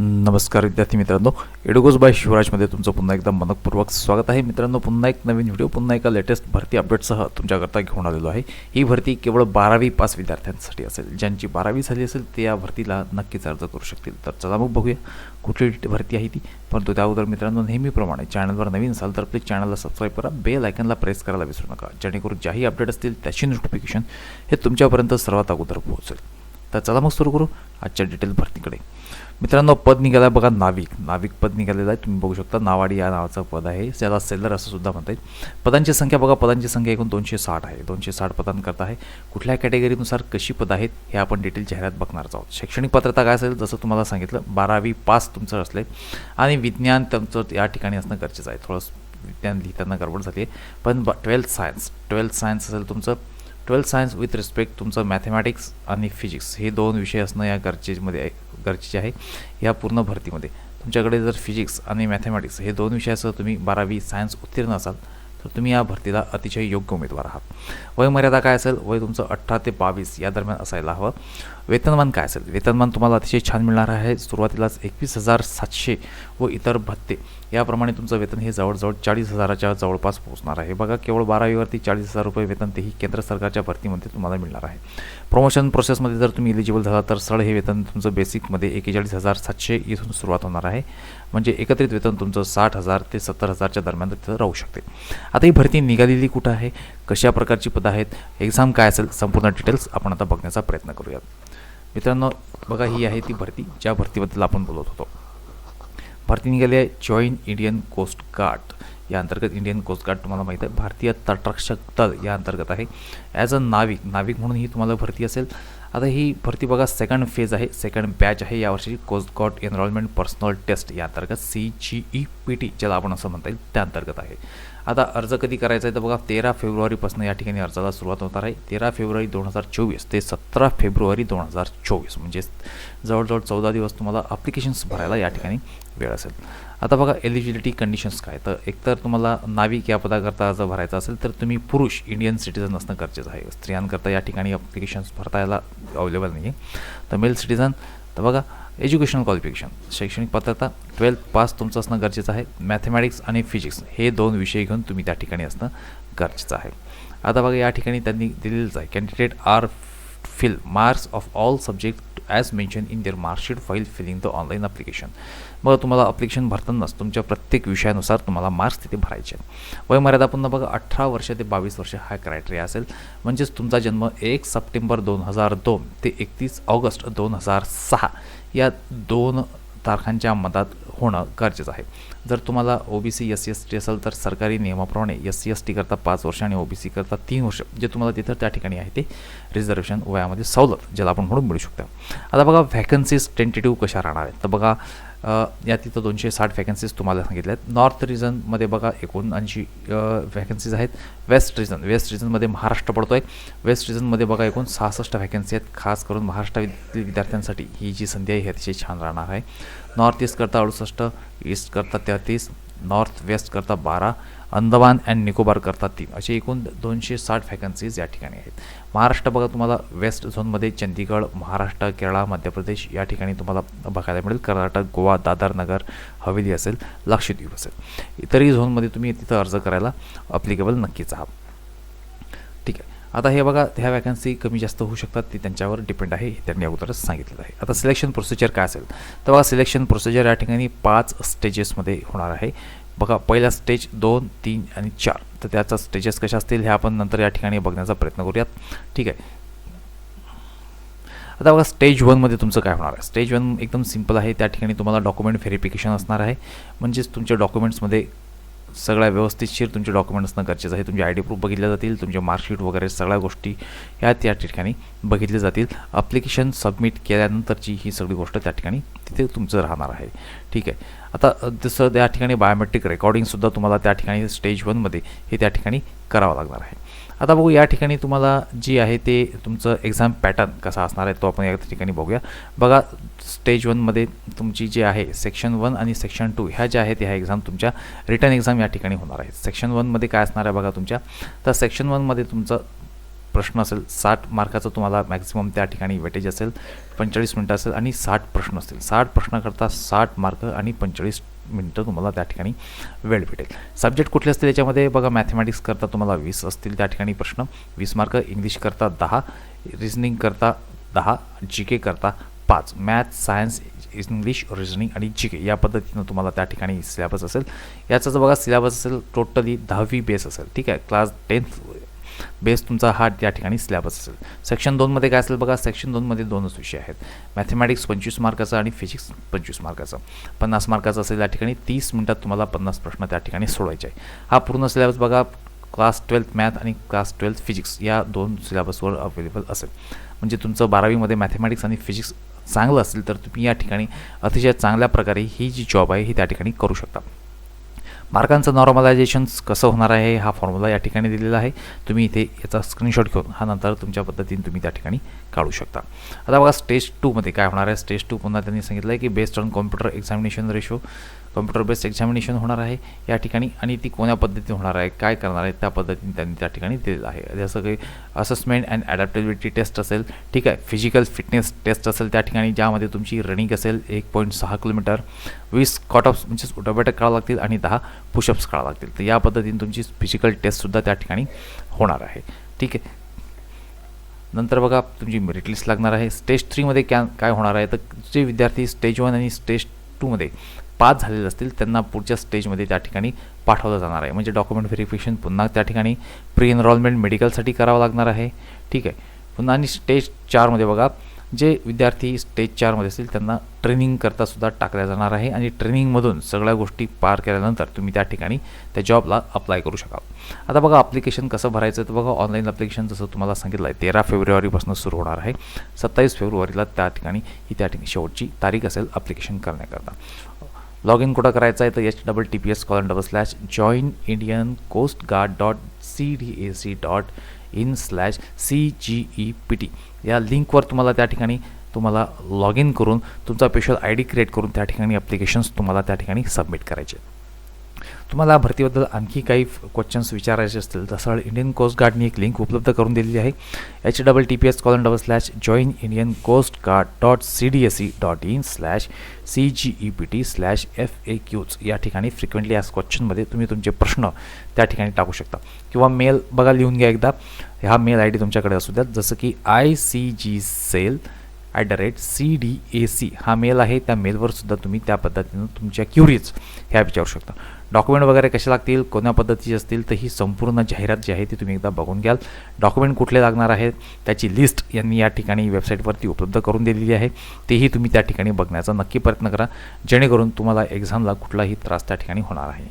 नमस्कार विद्यार्थी मित्रांनो एडोगोज बाय शिवराजमध्ये तुमचं पुन्हा एकदा मनपूर्वक स्वागत आहे. मित्रांनो पुन्हा एक नवीन व्हिडिओ पुन्हा एका लेटेस्ट भरती अपडेटसह तुमच्याकरता घेऊन आलेलो आहे. ही भरती केवळ बारावी पास विद्यार्थ्यांसाठी असेल. ज्यांची बारावी झाली असेल ते या भरतीला नक्कीच अर्ज करू शकतील. तर चला मग बघूया कुठली भरती आहे ती. परंतु त्या अगोदर मित्रांनो नेहमीप्रमाणे चॅनलवर नवीन असाल तर प्लीज चॅनलला सबस्क्राईब करा. बेल आयकनला प्रेस करायला विसरू नका. जेणेकरून ज्याही अपडेट असतील त्याची नोटिफिकेशन हे तुमच्यापर्यंत सर्वात अगोदर पोहोचेल. तर चला मग सुरू करू आजच्या डिटेल भरतीकडे. मित्रांनो पद निघालं आहे बघा नाविक. नाविक पद निघालेलं आहे तुम्ही बघू शकता. नावाडी या नावाचं पद आहे. त्याला सेलर असं सुद्धा म्हणता येईल पदांची संख्या बघा पदांची संख्या एकूण दोनशे साठ आहे. दोनशे साठ पदांकरता आहे. कुठल्या कॅटेगरीनुसार कशी पद आहेत हे आपण डिटेल जाहिरात बघणार आहोत. शैक्षणिक पात्रता काय असेल जसं तुम्हाला सांगितलं बारावी पास तुमचं असले आणि विज्ञान तुमचं या ठिकाणी असणं गरजेचं आहे. थोडं विज्ञान लिहिताना गडबड झाली आहे. पण ब ट्वेल्थ सायन्स ट्वेल्थ सायन्स असेल तुमचं ट्वेल्थ सायन्स विथ रिस्पेक्ट तुमचं मॅथेमॅटिक्स आणि फिजिक्स हे दोन विषय असणं या गरजेमध्ये आहे गरजेचे आहे या पूर्ण भरतीमध्ये. तुमच्याकडे जर फिजिक्स आणि मॅथेमॅटिक्स हे दोन विषयासह तुम्ही बारावी सायन्स उत्तीर्ण असाल तर तुम्ही या भरतीला अतिशय योग्य उमेदवार आहात. वयमर्यादा काय असेल? वय तुमचं अठरा ते बावीस या दरम्यान असायला हवं. वेतनमान काय असेल? वेतनमान तुम्हाला अतिशय छान मिळणार आहे. सुरुवातीलाच एकवीस हजार सातशे व इतर भत्ते. याप्रमाणे तुमचं वेतन हे जवळजवळ चाळीस हजाराच्या जवळपास पोहोचणार आहे. बघा केवळ बारावीवरती चाळीस हजार रुपये वेतन तेही केंद्र सरकारच्या भरतीमध्ये तुम्हाला मिळणार आहे. प्रमोशन प्रोसेसमध्ये जर तुम्ही इलिजिबल झाला तर सरळ हे वेतन तुमचं बेसिकमध्ये एकेचाळीस हजार सातशे इथून सुरुवात होणार आहे. म्हणजे एकत्रित वेतन तुमचं साठ हजार ते सत्तर हजारच्या दरम्यान तिथं राहू शकते. आता ही भरती निघालेली कुठं आहे? कशा प्रकारची पदं आहेत? एक्झाम काय असेल? संपूर्ण डिटेल्स आपण आता बघण्याचा प्रयत्न करूयात. मित्रांनो बघा ही आहे ती भरती. ज्या भरतीबद्दल आपण बोलत होतो. भरती निघाली आहे जॉईन इंडियन कोस्ट गार्ड या अंतर्गत इंडियन कोस्ट गार्ड तुम्हाला माहीत आहे. भारतीय तटरक्षक दल या अंतर्गत आहे. ॲज अ नाविक नाविक म्हणून ही तुम्हाला भरती असेल. आता ही भरती बघा सेकंड फेज आहे. सेकंड बॅच आहे. यावर्षी coast guard enrolment personnel test या अंतर्गत C G E P T ज्याला आपण असं म्हणता येईल त्या अंतर्गत आहे. आता अर्ज कधी करायचा आहे तर बघा तेरा फेब्रुवारीपासून या ठिकाणी अर्जाला सुरुवात होणार आहे. तेरा फेब्रुवारी दोन हजार चोवीस ते सतरा फेब्रुवारी दोन हजार चोवीस. म्हणजे जवळजवळ चौदा दिवस तुम्हाला अप्लिकेशन्स भरायला या ठिकाणी वेळ असेल. आता बघा एलिजिबिलिटी कंडिशन्स काय? तर एकतर तुम्हाला नाविक या पदाकरता अर्ज भरायचा असेल तर तुम्ही पुरुष इंडियन सिटिझन असणं गरजेचं आहे. स्त्रियांकरता या ठिकाणी अप्लिकेशन्स भरता यायला अवेलेबल नाही आहे तर मेल सिटिझन तर बघा एज्युकेशनल क्वालिफिकेशन शैक्षणिक पात्रता ट्वेल्थ पास तुमचं असणं गरजेचं आहे. मॅथमॅटिक्स आणि फिजिक्स हे दोन विषय घेऊन तुम्ही त्या ठिकाणी असणं गरजेचं आहे. आता बघा या ठिकाणी त्यांनी दिलेलंच आहे. Candidate are fill marks of all subject as mention in their marksheet while filling the online application मग तुम्हाला अप्लिकेशन भरतानाच तुमच्या प्रत्येक विषयानुसार तुम्हाला मार्क्स तिथे भरायचे आहेत. वयमर्यादा पुन्हा बघा अठरा वर्ष ते बावीस वर्ष हा क्रायटेरिया असेल. म्हणजेच तुमचा जन्म एक सप्टेंबर दोन हजार दोन ते एकतीस ऑगस्ट दोन हजार सहा या दोन तारखांच्या मतात होणं गरजेचं आहे. जर तुम्हाला O B C S C S T असेल तर सरकारी नियमाप्रमाणे एस सी एस टीकरता पाच वर्ष आणि ओ बी सी करता तीन वर्ष जे तुम्हाला तिथं त्या ठिकाणी आहे ते रिझर्वेशन वयामध्ये सवलत ज्याला आपण म्हणून मिळू शकतो. आता बघा व्हॅकन्सीज टेंटेटिव्ह कशा राहणार आहेत? तर बघा या तिथं दोनशे साठ व्हॅकन्सीज तुम्हाला सांगितल्या आहेत. नॉर्थ रिजनमध्ये बघा एकोणऐंशी व्हॅकन्सीज आहेत. वेस्ट रिजन वेस्ट रिजनमध्ये महाराष्ट्र पडतो आहे वेस्ट रिजनमध्ये बघा एकूण सहासष्ट व्हॅकन्सी आहेत. खास करून महाराष्ट्रातील विद्यार्थ्यांसाठी ही जी संधी आहे ही अतिशय छान राहणार आहे. नॉर्थ ईस्ट करता अडुसष्ट ईस्ट करता तेहतीस नॉर्थ वेस्ट करता बारा अंदमान अँड निकोबार करता तीन असे एकूण दोनशे साठ व्हॅकन्सीज या ठिकाणी आहेत. महाराष्ट्र बघा तुम्हाला वेस्ट झोनमध्ये चंदीगड महाराष्ट्र केरळ मध्य प्रदेश या ठिकाणी तुम्हाला बघायला मिळेल. कर्नाटक गोवा दादर नगर हवेली असेल लक्षद्वीप असेल. इतरही झोनमध्ये तुम्ही तिथं अर्ज करायला अप्लिकेबल नक्कीच आहात. ठीक आहे. आता हे बघा ह्या वॅकन्सी कमी जास्त होऊ शकतात ती त्यांच्यावर डिपेंड आहे हे त्यांनी अगोदरच सांगितलेलं आहे. आता सिलेक्शन प्रोसिजर काय असेल? तर बघा सिलेक्शन प्रोसिजर या ठिकाणी पाच स्टेजेसमध्ये होणार आहे. बघा पहिला स्टेज दोन तीन आणि चार. तर त्याचा स्टेजेस कशा असतील हे आपण नंतर या ठिकाणी बघण्याचा प्रयत्न करूयात. ठीक आहे. आता बघा स्टेज वनमध्ये तुमचं काय होणार आहे? स्टेज वन एकदम सिंपल आहे. त्या ठिकाणी तुम्हाला डॉक्युमेंट व्हेरिफिकेशन असणार आहे. म्हणजेच तुमच्या डॉक्युमेंट्समध्ये सगळ्या व्यवस्थितशीर तुमचे डॉक्युमेंट असणं गरजेचं आहे. तुमचे आय डी प्रूफ बघितले जातील तुमचे मार्कशीट वगैरे सगळ्या गोष्टी ह्या त्या ठिकाणी बघितल्या जातील. अप्लिकेशन सबमिट केल्यानंतरची ही सगळी गोष्ट त्या ठिकाणी तिथे तुमचं राहणार आहे. ठीक आहे. आता जसं त्या ठिकाणी बायोमेट्रिक रेकॉर्डिंगसुद्धा तुम्हाला त्या ठिकाणी स्टेज वनमध्ये हे त्या ठिकाणी करावं लागणार आहे. आता बघू या ठिकाणी तुम्हाला जी आहे ते तुमचं एक्झाम पॅटर्न कसा असणार आहे तो आपण या ठिकाणी बघूया. बघा स्टेज वनमध्ये तुमची जी आहे सेक्शन वन आणि सेक्शन टू ह्या ज्या आहेत ह्या एक्झाम तुमच्या रिटर्न एक्झाम या ठिकाणी होणार आहेत. सेक्शन वनमध्ये काय असणार आहे बघा तुमच्या? तर सेक्शन वनमध्ये तुमचं प्रश्न असेल साठ मार्काचं तुम्हाला मॅक्झिमम त्या ठिकाणी वेटेज असेल पंचेचाळीस मिनटं असेल आणि साठ प्रश्न असतील. साठ प्रश्नाकरता साठ मार्क आणि पंचेचाळीस मिनटं तुम्हाला त्या ठिकाणी वेळ भेटेल. सब्जेक्ट कुठले असतील याच्यामध्ये? बघा मॅथमॅटिक्स करता तुम्हाला वीस असतील त्या ठिकाणी प्रश्न. वीस मार्क इंग्लिश करता दहा रिझनिंग करता दहा जी के करता पाच. मॅथ सायन्स इंग्लिश रिजनिंग आणि जी के या पद्धतीनं तुम्हाला त्या ठिकाणी सिलेबस असेल. याचा जर बघा सिलेबस असेल टोटली दहावी बेस असेल. ठीक आहे? क्लास टेन्थ बेस तुमचा हा या ठिकाणी सिलेबस असेल. सेक्शन दोनमध्ये काय असेल बघा सेक्शन दोनमध्ये दोनच विषय आहेत. मॅथमॅटिक्स पंचवीस मार्काचा आणि फिजिक्स पंचवीस मार्काचा पन्नास मार्काचा असेल या ठिकाणी तीस मिनटात तुम्हाला पन्नास प्रश्न त्या ठिकाणी सोडवायचे आहे हा पूर्ण सिलेबस बघा क्लास ट्वेल्थ मॅथ आणि क्लास ट्वेल्थ फिजिक्स या दोन सिलेबसवर अवेलेबल असेल. म्हणजे तुमचं बारावीमध्ये मॅथमॅटिक्स आणि फिजिक्स चांगलं असेल तर तुम्ही या ठिकाणी अतिशय चांगल्या प्रकारे ही जी जॉब आहे ही त्या ठिकाणी करू शकता. मार्कांचं नॉर्मलायझेशन कसं होणार आहे हा फॉर्म्युला या ठिकाणी दिलेला आहे. तुम्ही इथे याचा स्क्रीनशॉट घेऊन हा नंतर तुमच्या पद्धतीने तुम्ही त्या ठिकाणी काढू शकता. आता बघा स्टेज टूमध्ये काय होणार आहे? स्टेज टू पुन्हा त्यांनी सांगितलं आहे की based on computer examination ratio computer based examination होणार आहे या ठिकाणी आणि ती कोण्या पद्धतीने होणार आहे? काय करणार आहे? त्या पद्धतीने त्यांनी त्या ठिकाणी दिलेलं आहे. जसं काही असेसमेंट अँड ॲडॅप्टेबिलिटी टेस्ट असेल ठीक आहे? फिजिकल फिटनेस टेस्ट असेल त्या ठिकाणी ज्यामध्ये तुमची रनिंग असेल एक पॉईंट सहा किलोमीटर वीस कॉटअप्स म्हणजेच उठाबैठक करावं लागतील आणि दहा पुशअप्स करावं लागतील. तर या पद्धतीने तुमची फिजिकल टेस्टसुद्धा त्या ठिकाणी होणार आहे. ठीक आहे? नंतर बघा तुमची मेरिट लिस्ट लागणार आहे. स्टेज थ्रीमध्ये क्या काय होणार आहे? तर जे विद्यार्थी स्टेज वन आणि स्टेज टूमध्ये पास झालेले असतील त्यांना पुढच्या स्टेजमध्ये त्या ठिकाणी पाठवलं जाणार आहे. म्हणजे डॉक्युमेंट व्हेरिफिकेशन पुन्हा त्या ठिकाणी प्री एनरॉलमेंट मेडिकलसाठी करावं लागणार आहे. ठीक आहे. पुन्हा आणि स्टेज चारमध्ये बघा जे विद्यार्थी स्टेज चारमध्ये असतील त्यांना ट्रेनिंग करता सुद्धा टाकल्या जाणार आहे आणि ट्रेनिंगमधून सगळ्या गोष्टी पार केल्यानंतर तुम्ही त्या ठिकाणी त्या जॉबला अप्लाय करू शकाल. आता बघा अप्लिकेशन कसं भरायचं तर बघा ऑनलाईन अप्लिकेशन जसं तुम्हाला सांगितलं आहे तेरा फेब्रुवारीपासून सुरू होणार आहे. सत्तावीस फेब्रुवारीला त्या ठिकाणी ही त्या ठिकाणी शेवटची तारीख असेल अप्लिकेशन करण्याकरता. लॉग इन कुठं करायचं आहे तर H double T P S colon double slash join Indian coast guard dot C D A C dot in slash C G E P T या लिंकवर तुम्हाला त्या ठिकाणी तुम्हाला लॉग इन करून तुमचा स्पेशल आय डी क्रिएट करून त्या ठिकाणी ॲप्लिकेशन्स तुम्हाला त्या ठिकाणी सबमिट करायचे तुम्हाला भरतीबद्दल आणखी काही क्वेश्चन्स विचारायचे असतील तर इंडियन कोस्ट गार्डनी एक लिंक उपलब्ध करून दिलेली आहे. H double T P S colon double slash join Indian coast guard dot C D S C dot in slash C G E P T slash F A Qs या ठिकाणी frequently या क्वेश्चनमध्ये तुम्ही तुमचे प्रश्न त्या ठिकाणी टाकू शकता. किंवा मेल बघा लिहून घ्या एकदा. हा मेल आय डी तुमच्याकडे असू द्यात. जसं की I C G cell at the rate C D A C हा मेल आहे. त्या मेलवर सुद्धा तुम्ही त्या पद्धतीनं तुमच्या क्युरीज ह्या विचारू शकता. डॉक्युमेंट वगैरे कसे लागतील कोण्या पद्धतीचे असतील तर ही संपूर्ण जाहिरात जी आहे ती तुम्ही एकदा बघून घ्याल. डॉक्युमेंट कुठले लागणार आहेत त्याची लिस्ट यांनी या ठिकाणी वेबसाईटवरती उपलब्ध करून दिलेली आहे. तेही तुम्ही त्या ठिकाणी बघण्याचा नक्की प्रयत्न करा जेणेकरून तुम्हाला एक्झामला कुठलाही त्रास त्या ठिकाणी होणार आहे.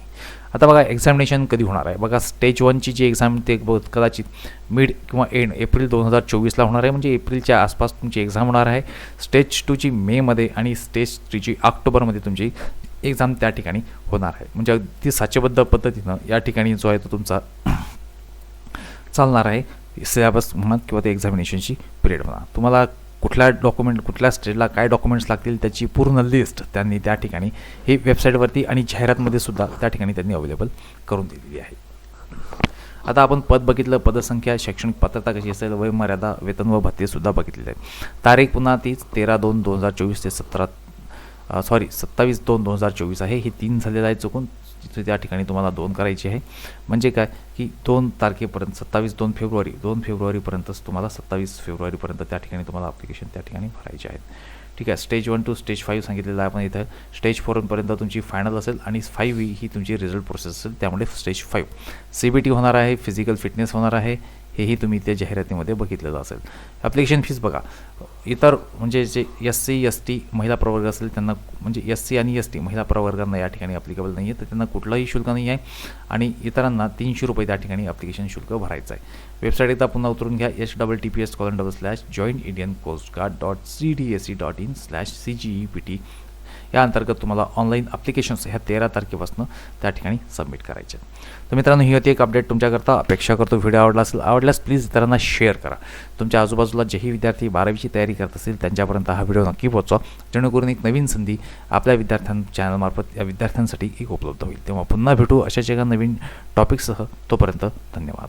आता बघा एक्झामिनेशन कधी होणार आहे? बघा स्टेज वनची जी एक्झाम ते कदाचित मिड किंवा एंड एप्रिल दोन हजार चोवीसला होणार आहे. म्हणजे एप्रिलच्या आसपास तुमची एक्झाम होणार आहे. स्टेज टूची मेमध्ये आणि स्टेज थ्रीची ऑक्टोबरमध्ये तुमची एक्झाम त्या ठिकाणी होणार आहे. म्हणजे अगदी साचेबद्ध पद्धतीनं या ठिकाणी जो आहे तो तुमचा चालणार आहे. सिलेबस म्हणा किंवा ते एक्झामिनेशनची पिरियड म्हणा. तुम्हाला कुठल्या डॉक्युमेंट कुठल्या स्टेजला काय डॉक्युमेंट्स लागतील त्याची पूर्ण लिस्ट त्यांनी त्या ठिकाणी ही वेबसाईटवरती आणि जाहिरातमध्ये सुद्धा त्या ठिकाणी त्यांनी अवेलेबल करून दिलेली आहे. आता आपण पद बघितलं पदसंख्या शैक्षणिक पात्रता कशी असेल वयमर्यादा वेतन व भत्तेसुद्धा बघितलेले आहेत. तारीख पुन्हा तीच तेरा दोन दोन हजार चोवीस ते सतरा सॉरी सत्तावीस दोन दोन हजार चोवीस आहे. हे तीन झालेलं आहे चुकून. तिथे त्या ठिकाणी तुम्हाला दोन करायची आहे. म्हणजे काय? की दोन तारखेपर्यंत सत्तावीस दोन फेब्रुवारी दोन फेब्रुवारीपर्यंतच तुम्हाला सत्तावीस फेब्रुवारीपर्यंत त्या ठिकाणी तुम्हाला अप्लिकेशन त्या ठिकाणी भरायचे आहेत. ठीक आहे? Stage one two stage five सांगितलेलं आहे आपण इथं. स्टेज फोरपर्यंत तुमची फायनल असेल आणि फाईव्ह ही तुमची रिझल्ट प्रोसेस असेल. त्यामुळे stage five C B T होणार आहे फिजिकल फिटनेस होणार आहे. हेही तुम्ही त्या जाहिरातीमध्ये बघितलेलं असेल. ॲप्लिकेशन फीस बघा. इतर म्हणजे जे एस सी एस टी महिला प्रवर्ग असेल त्यांना म्हणजे एस सी आणि एस टी महिला प्रवर्गांना या ठिकाणी ॲप्लिकेबल नाही आहे तर त्यांना कुठलंही शुल्क नाही आहे आणि इतरांना तीनशे रुपये त्या ठिकाणी ॲप्लिकेशन शुल्क भरायचं आहे. वेबसाईट एकदा पुन्हा उतरून घ्या H double T P S colon double slash joint Indian coast guard dot C D S C dot in slash C G E P T या अंतर्गत तुम्हाला ऑनलाईन ॲप्लिकेशन्स ह्या तेरा तारखेपासून त्या ठिकाणी सबमिट करायचे. तर मित्रांनो ही होती एक अपडेट तुमच्याकरता. अपेक्षा करतो व्हिडिओ आवडला असेल आवडल्यास प्लीज इतरांना शेअर करा. तुमच्या आजूबाजूला जेही विद्यार्थी बारावीची तयारी करत असतील त्यांच्यापर्यंत हा व्हिडिओ नक्की पोहोचवा. जेणेकरून एक नवीन संधी आपल्या विद्यार्थ्यां चॅनलमार्फत या विद्यार्थ्यांसाठी एक उपलब्ध होईल. तेव्हा पुन्हा भेटू अशाच एका नवीन टॉपिकसह तोपर्यंत धन्यवाद.